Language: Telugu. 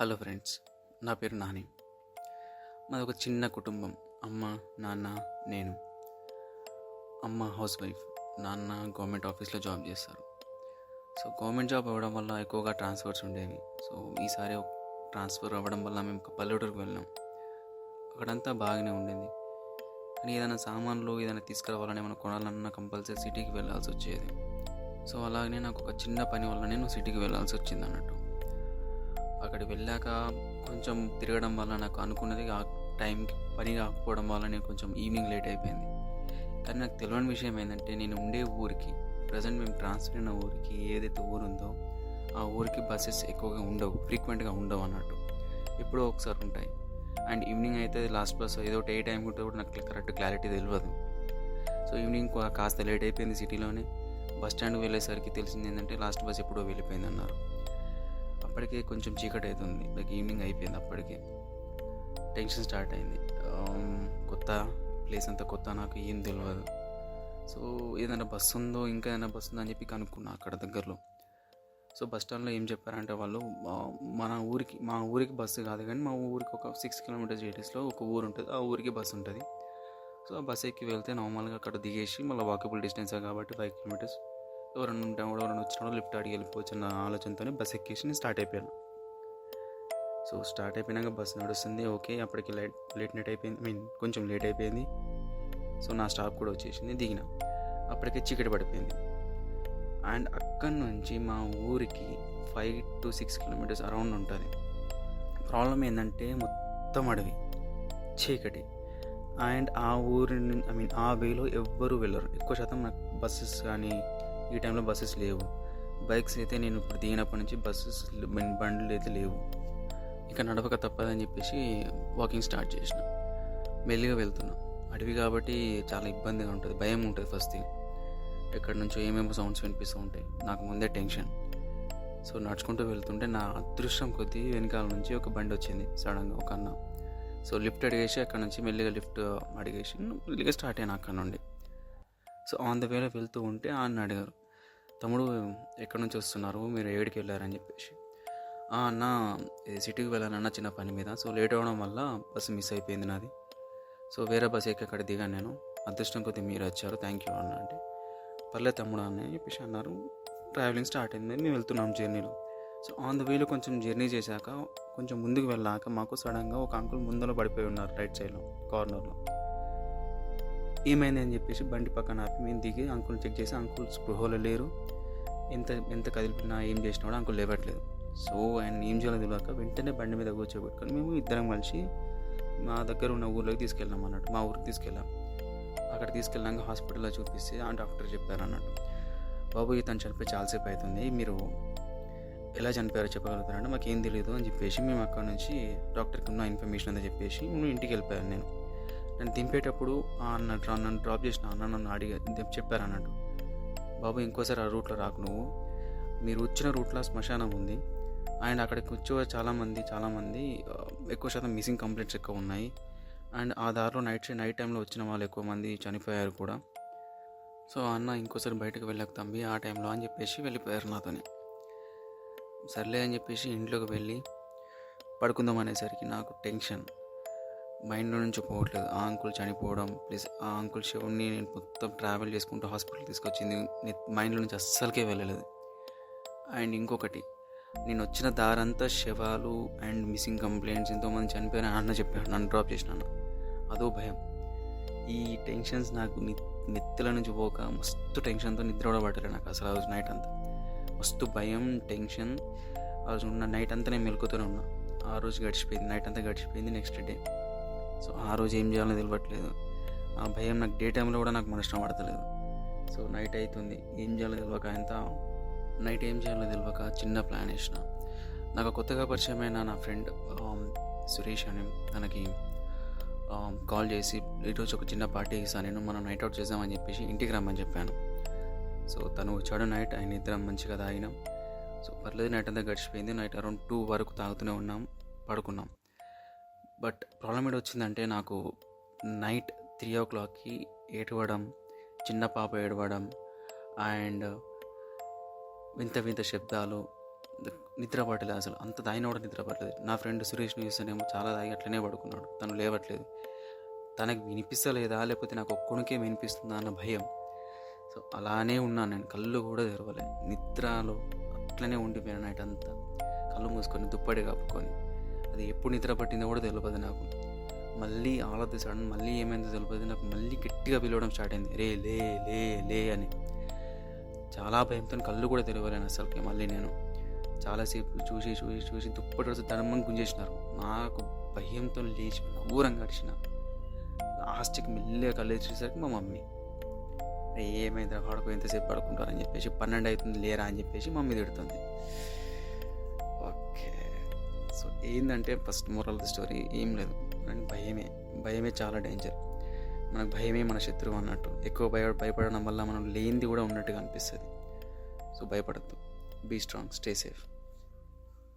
హలో ఫ్రెండ్స్ నా పేరు నాని. మాది ఒక చిన్న కుటుంబం. అమ్మ నాన్న నేను. అమ్మ హౌస్ వైఫ్ నాన్న గవర్నమెంట్ ఆఫీస్లో జాబ్ చేస్తారు. సో గవర్నమెంట్ జాబ్ అవ్వడం వల్ల ఎక్కువగా ట్రాన్స్ఫర్స్ ఉండేవి. సో ఈసారి ట్రాన్స్ఫర్ అవ్వడం వల్ల మేము ఒక పల్లెటూరుకు వెళ్ళాం. అక్కడంతా బాగానే ఉండింది. కానీ ఏదైనా సామాన్లు ఏదైనా తీసుకురావాలని ఏమైనా కొనాలన్నా కంపల్సరీ సిటీకి వెళ్ళాల్సి వచ్చేది. సో అలాగనే నాకు ఒక చిన్న పని వల్ల నేను సిటీకి వెళ్ళాల్సి వచ్చింది అన్నట్టు. అక్కడికి వెళ్ళాక కొంచెం తిరగడం వల్ల నాకు అనుకున్నది ఆ టైంకి పని కాకపోవడం వల్ల నేను కొంచెం ఈవినింగ్ లేట్ అయిపోయింది. కానీ నాకు తెలియని విషయం ఏంటంటే నేను ఉండే ఊరికి ప్రజెంట్ మేము ట్రాన్స్ఫర్ అయిన ఊరికి ఏదైతే ఊరు ఉందో ఆ ఊరికి బస్సెస్ ఎక్కువగా ఉండవు ఫ్రీక్వెంట్గా ఉండవు అన్నట్టు. ఎప్పుడో ఒకసారి ఉంటాయి. అండ్ ఈవినింగ్ అయితే లాస్ట్ బస్ ఏదో ఒకటి ఏ టైం ఉంటే కూడా నాకు కరెక్ట్ క్లారిటీ తెలియదు సో ఈవినింగ్ కాస్త లేట్ అయిపోయింది సిటీలోనే బస్ స్టాండ్కి వెళ్ళేసరికి తెలిసింది ఏంటంటే లాస్ట్ బస్ ఎప్పుడో వెళ్ళిపోయింది అన్నారు అప్పటికే కొంచెం చీకటి అవుతుంది లైక్ ఈవినింగ్ అయిపోయింది అప్పటికే. టెన్షన్ స్టార్ట్ అయింది. కొత్త ప్లేస్ అంతా కొత్త నాకు ఏం తెలియదు సో ఏదైనా బస్సు ఉందో ఇంకా ఏదైనా బస్సు ఉందో అని చెప్పి కనుక్కున్నా అక్కడ దగ్గరలో. సో బస్ స్టాండ్లో ఏం చెప్పారంటే వాళ్ళు మన ఊరికి మా ఊరికి బస్సు కాదు కానీ మా ఊరికి ఒక సిక్స్ కిలోమీటర్స్ రేడియస్లో ఒక ఊరు ఉంటుంది. ఆ ఊరికి బస్సు ఉంటుంది. సో ఆ బస్ ఎక్కి వెళ్తే నార్మల్గా అక్కడ దిగేసి మళ్ళీ వాకబుల్ డిస్టెన్స్ కాబట్టి ఫైవ్ కిలోమీటర్స్ ఎవరన్నా ఉంటే కూడా ఎవరైనా వచ్చినా లిఫ్ట్ అడిగి వెళ్ళిపోవచ్చు అన్న ఆలోచనతోనే బస్ ఎక్కేసి నేను స్టార్ట్ అయిపోయాను. సో స్టార్ట్ అయిపోయినాక బస్ నడుస్తుంది ఓకే అప్పటికి లైట్ లేట్ నైట్ అయిపోయింది మీన్ కొంచెం లేట్ అయిపోయింది. సో నా స్టాప్ కూడా వచ్చేసింది దిగిన. అప్పటికే చీకటి పడిపోయింది. అండ్ అక్కడి నుంచి మా ఊరికి five to six kilometres around ఉంటుంది. ప్రాబ్లం ఏంటంటే మొత్తం అడవి చీకటి. అండ్ ఆ ఊరి ఐ మీన్ ఆ వేలో ఎవ్వరూ వెళ్ళరు. ఎక్కువ శాతం నాకు బస్సెస్ కానీ ఈ టైంలో బస్సెస్ లేవు. బైక్స్ అయితే నేను ఇప్పుడు దిగినప్పటి నుంచి బస్సెస్ బండ్లు అయితే లేవు. ఇక నడవక తప్పదని చెప్పేసి వాకింగ్ స్టార్ట్ చేసిన. మెల్లిగా వెళ్తున్నా. అడవి కాబట్టి చాలా ఇబ్బందిగా ఉంటుంది. భయం ఉంటుంది ఫస్ట్ థింగ్ ఎక్కడి నుంచో ఏమేమో సౌండ్స్ వినిపిస్తూ ఉంటాయి. నాకు ముందే టెన్షన్ సో నడుచుకుంటూ వెళ్తుంటే నా అదృష్టం కొద్దీ వెనకాల నుంచి ఒక బండి వచ్చింది. సడన్గా ఒక అన్న. సో లిఫ్ట్ అడిగేసి అక్కడ నుంచి మెల్లిగా లిఫ్ట్ అడిగేసి మెల్లిగా స్టార్ట్ అయ్యాను అక్కడ నుండి. సో ఆన్ ద వేలో వెళ్తూ ఉంటే ఆ అన్న అడిగారు తమ్ముడు ఎక్కడి నుంచి వస్తున్నారు? మీరు ఏడికి వెళ్ళారని చెప్పేసి. అన్న సిటీకి వెళ్ళానన్న చిన్న పని మీద. సో లేట్ అవ్వడం వల్ల బస్సు మిస్ అయిపోయింది నాది. సో వేరే బస్సు ఎక్కి అక్కడ దిగాను నేను. అదృష్టం కొద్దీ మీరు వచ్చారు. థ్యాంక్ యూ అన్న అంటే. పర్లేదు తమ్ముడు అన్న అని చెప్పేసి అన్నారు. ట్రావెలింగ్ స్టార్ట్ అయింది. మేము వెళ్తున్నాం జర్నీలో. సో ఆన్ ద వేలో కొంచెం జర్నీ చేశాక కొంచెం ముందుకు వెళ్ళాక మాకు సడన్గా ఒక అంకుల్ ముందర పడిపోయి ఉన్నారు రైట్ సైడ్లో కార్నర్లో. ఏమైంది అని చెప్పేసి బండి పక్కన ఆపి మేము దిగి అంకుల్ చెక్ చేసి అంకుల్ స్పృహలో లేరు. ఎంత ఎంత కదిలిపినా ఏం చేసినా కూడా అంకుల్ లేవట్లేదు. సో ఆయన ఏం చేయాలో తెలియక వెంటనే బండి మీద కూర్చోబెట్టుకొని మేము ఇద్దరం కలిసి మా దగ్గర ఉన్న ఊర్లోకి తీసుకెళ్ళాం అన్నట్టు మా ఊరికి తీసుకెళ్ళాం. అక్కడ తీసుకెళ్ళాక హాస్పిటల్లో చూపిస్తే ఆ డాక్టర్ చెప్పారు అన్నట్టు. బాబు ఇతను చనిపోయి చాలాసేపు అవుతుంది. మీరు ఎలా చనిపోయారో చెప్పగలుగుతారంటే మాకేం తెలియదు అని చెప్పేసి మేము అక్కడ నుంచి డాక్టర్కి ఉన్న ఇన్ఫర్మేషన్ అంతా చెప్పేసి మేము ఇంటికి వెళ్ళిపోయాను నేను. నన్ను దింపేటప్పుడు ఆ అన్న నన్ను డ్రాప్ చేసిన అన్న నన్ను అడిగా చెప్పారు అన్నట్టు. బాబు ఇంకోసారి ఆ రూట్లో రాకు నువ్వు. మీరు వచ్చిన రూట్లో శ్మశానం ఉంది. అండ్ అక్కడికి వచ్చే చాలామంది చాలామంది ఎక్కువ శాతం మిస్సింగ్ కంప్లైంట్స్ ఎక్కువ ఉన్నాయి. అండ్ ఆ దారిలో నైట్ నైట్ టైంలో వచ్చిన వాళ్ళు ఎక్కువ మంది చనిపోయారు కూడా. సో అన్న ఇంకోసారి బయటకు వెళ్ళక తంబి ఆ టైంలో అని చెప్పేసి వెళ్ళిపోయారు నాతోనే. సర్లే అని చెప్పేసి ఇంట్లోకి వెళ్ళి పడుకుందాం అనేసరికి నాకు టెన్షన్. మైండ్లో నుంచి పోవట్లేదు. ఆ అంకుల్ చనిపోవడం ప్లస్ ఆ అంకుల్ శివుని నేను మొత్తం ట్రావెల్ చేసుకుంటూ హాస్పిటల్ తీసుకొచ్చింది. మైండ్లో నుంచి అస్సలకే వెళ్ళలేదు. అండ్ ఇంకొకటి నేను వచ్చిన దారంతా శవాలు అండ్ మిస్సింగ్ కంప్లైంట్స్ ఎంతోమంది చనిపోయిన అన్న చెప్పాడు. నన్ను డ్రాప్ చేసిన అన్న. అదో భయం. ఈ టెన్షన్స్ నాకు నెత్తిల నుంచి పోక మస్తు టెన్షన్తో నిద్ర కూడా పట్టలేదు నాకు అసలు ఆ రోజు నైట్ అంతా. మస్తు భయం టెన్షన్. ఆ రోజు ఉన్న నైట్ అంతా నేను మెలుకుతూనే ఉన్నా. ఆ రోజు గడిచిపోయింది. నైట్ అంతా గడిచిపోయింది. Next day. సో ఆ రోజు ఏం చేయాలో తెలియట్లేదు ఆ భయం నాకు డే టైంలో కూడా నాకు మనసు పడతలేదు. సో నైట్ అవుతుంది ఏం చేయాలో తెలియక ఎంత నైట్ ఏం చేయాలో తెలియక చిన్న ప్లాన్ వేసిన. నాకు కొత్తగా పరిచయమైన నా ఫ్రెండ్ సురేష్ అని తనకి కాల్ చేసి ఈరోజు ఒక చిన్న పార్టీ ఇస్తాను నేను మనం నైట్ అవుట్ చేద్దామని చెప్పేసి ఇంటికి రమ్మని చెప్పాను. సో తను వచ్చాడు నైట్ ఆయన ఇద్దరం మంచిగా తాగినాం. సో పర్లేదు నైట్ అంతా గడిచిపోయింది. నైట్ అరౌండ్ టూ వరకు తాగుతూనే ఉన్నాం పడుకున్నాం. బట్ ప్రాబ్లం ఏంటి వచ్చిందంటే నాకు నైట్ త్రీ ఓ క్లాక్కి ఏడవడం చిన్న పాప ఏడవడం అండ్ వింత వింత శబ్దాలు నిద్ర పట్టలేదు అసలు. అంత తాగిన కూడా నిద్ర పట్టలేదు. నా ఫ్రెండ్ సురేష్ని చూస్తేనేమో చాలా తాగి అట్లనే పడుకున్నాడు. తను లేవట్లేదు. తనకు వినిపిస్తలేదా? లేకపోతే నాకు ఒక్కడికే వినిపిస్తుందా అన్న భయం. సో అలానే ఉన్నాను నేను. కళ్ళు కూడా తెరవలే. నిద్రలో అట్లనే ఉండిపోయాను నైట్ అంతా. కళ్ళు మూసుకొని దుప్పటి కప్పుకొని. అది ఎప్పుడు నిద్ర పట్టిందో కూడా తెలియదు నాకు. మళ్ళీ ఆల్ ఆఫ్ ది సడన్ మళ్ళీ ఏమైందో తెలియదు నాకు మళ్ళీ గట్టిగా పిలవడం స్టార్ట్ అయింది. రే లే లే లే అని. చాలా భయంతో కళ్ళు కూడా తెరవలేను అసలుకి మళ్ళీ నేను. చాలాసేపు చూసి చూసి చూసి దుప్పటి రోజు ధర్మం గుంజేసినారు. నాకు భయంతో లేచి ఘోరంగా అడిచిన లాస్ట్కి మెల్లిగా కళ్ళు తెరిచేసరికి మా మమ్మీ. ఏమైంది పడుకో ఎంతసేపు పడుకుంటారని చెప్పేసి పన్నెండు అవుతుంది లేరా అని చెప్పేసి మమ్మీ తిడుతుంది. సో ఏంటంటే ఫస్ట్ మొరల్ స్టోరీ ఏం లేదు. అండ్ భయమే. భయమే చాలా డేంజర్ మనకు భయమే మన శత్రువు అన్నట్టు. ఎక్కువ భయ భయపడడం వల్ల మనం లేనిది కూడా ఉన్నట్టుగా అనిపిస్తుంది. సో భయపడద్దు. Be strong stay safe